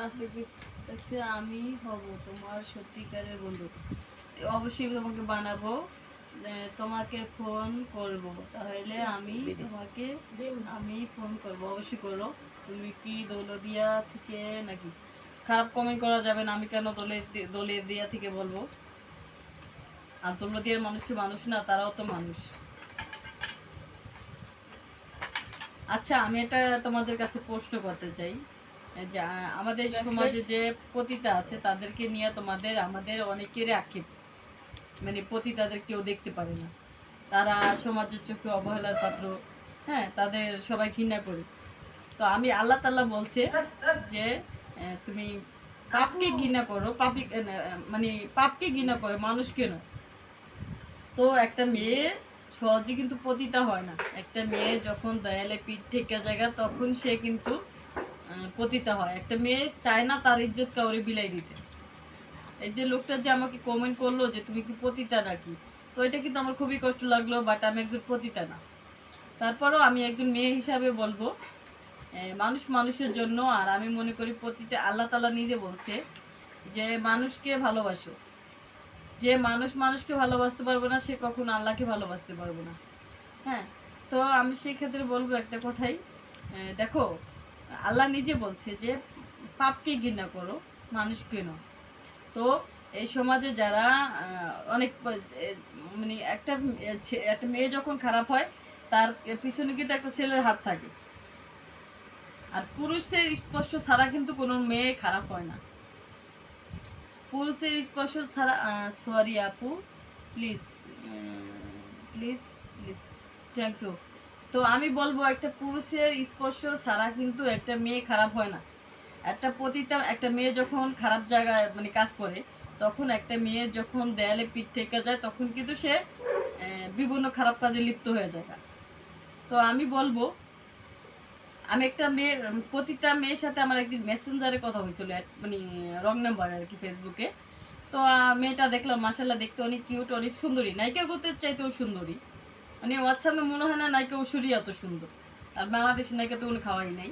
কাছে কাছে আমি হব তোমার সত্যিকারের বন্ধু। অবশ্যই তোমাকে বানাবো। তোমাকে ফোন করব। তাহলে আমি তোমাকে আমি ফোন করব। অবশ্যই করো। তুমি কি দৌলদিয়া থেকে নাকি? খারাপ কমেন্ট করা যাবে না। আমি কেন দলে দলে দিয়া থেকে বলব? আর দৌলদিয়ার মানুষ কি মানুষ না? তারাও তো মানুষ। আচ্ছা আমি এটা তোমাদের কাছে প্রশ্ন করতে চাই। আমাদের সমাজে যে পতিতা আছে তাদেরকে নিয়ে তোমাদের আমাদের অনেকের আক্ষেপ। মানে পতিতাদের কেউ দেখতে পারে না। তারা সমাজের চোখে অবহেলার পাত্র। হ্যাঁ তাদের সবাই ঘৃণা করে। তো আমি আল্লাহ তাল্লাহ বলছে যে তুমি পাপকে ঘৃণা করো পাপি মানে পাপকে ঘৃণা করো মানুষকে নয়। তো একটা মেয়ে সহজে কিন্তু পতিতা হয় না। একটা মেয়ে যখন দয়ালে পিঠ ঠেকা জায়গা তখন সে কিন্তু পতিতা হয়। একটা মেয়ে চায় না তার ইজ্জত কাউরে বিলাই দিতে। এই যে লোকটা যে আমাকে কমেন্ট করল যে, তুমি কি পতিতা নাকি? তো এটা কিন্তু আমার খুবই কষ্ট লাগল বাট আমি একজন পতিতা না। তারপরও আমি একজন মেয়ে হিসাবে বলব মানুষ মানুষের জন্য, আর আমি মনে করি প্রতিটা আল্লাহ তালা নিজে বলছে যে, মানুষকে ভালোবাসো। যে মানুষ মানুষকে ভালোবাসতে পারবে না, সে কখনো আল্লাহকে ভালোবাসতে পারবে না। হ্যাঁ তো আমি সেই ক্ষেত্রে বলব একটা কথাই দেখো আল্লাহ নিজে বলছে যে, পাপকে ঘৃণা করো, মানুষকে নয় তো এই সমাজে যারা অনেক মানে একটা একটা মেয়ে যখন খারাপ হয়, তার পিছনে কিন্তু একটা ছেলের হাত থাকে। আর পুরুষের স্পর্শ ছাড়া কিন্তু কোনো মেয়ে খারাপ হয় না। পুরুষের স্পর্শ ছাড়া সরি আপু please please please thank you তো আমি বলব, একটা পুরুষের স্পর্শ ছাড়া কিন্তু একটা মেয়ে খারাপ হয় না। একটা পতিতা, একটা মেয়ে যখন খারাপ জায়গায় মানে কাজ করে, তখন একটা মেয়ে যখন দেয়ালে পিঠ ঠেকে যায়, তখন কিন্তু সে বিভিন্ন খারাপ কাজে লিপ্ত হয়ে যায় তো আমি বলব, আমি একটা মেয়ের প্রতিটা মেয়ের সাথে আমার একদিন মেসেঞ্জারে কথা হয়েছিল মানে রং নাম্বার আর কি ফেসবুকে। তো মেয়েটা দেখলাম মাসাল্লাহ দেখতে অনেক কিউট, অনেক সুন্দরী। নায়িকা করতে চাইতেও সুন্দরী। মানে হোয়াটসঅ্যাপে মনে হয় না নায়িকা ঐশ্বরী এত সুন্দর। আর বাংলাদেশের নায়িকা তো কোনো খাওয়াই নাই।